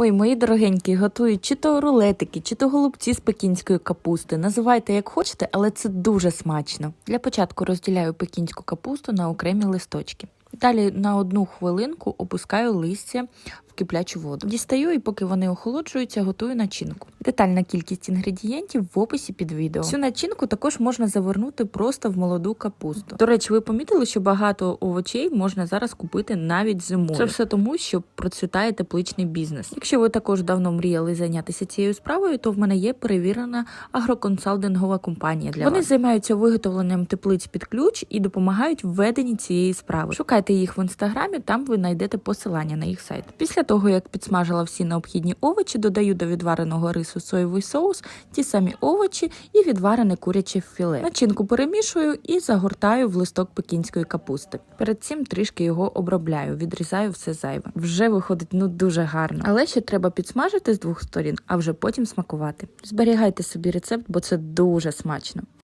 Ой, мої дорогенькі, готують чи то рулетики, чи то голубці з пекінської капусти. Називайте як хочете, але це дуже смачно. Для початку розділяю пекінську капусту на окремі листочки. Далі на одну хвилинку опускаю листя в киплячу воду. Дістаю і поки вони охолоджуються, готую начинку. Детальна кількість інгредієнтів в описі під відео. Цю начинку також можна завернути просто в молоду капусту. До речі, ви помітили, що багато овочей можна зараз купити навіть зимою. Це все тому, що процвітає тепличний бізнес. Якщо ви також давно мріяли зайнятися цією справою, то в мене є перевірена агроконсалтингова компанія для Вони вас. займаються виготовленням теплиць під ключ і допомагають в веденні цієї справи. Шукайте їх в інстаграмі, там ви знайдете посилання на їх сайт. Після того, як підсмажила всі необхідні овочі, додаю до відвареного рису соєвий соус, ті самі овочі і відварене куряче філе. Начинку перемішую і загортаю в листок пекінської капусти. Перед цим трішки його обробляю, відрізаю все зайве. Вже виходить ну дуже гарно. Але ще треба підсмажити з двох сторін, а вже потім смакувати. Зберігайте собі рецепт, бо це дуже смачно.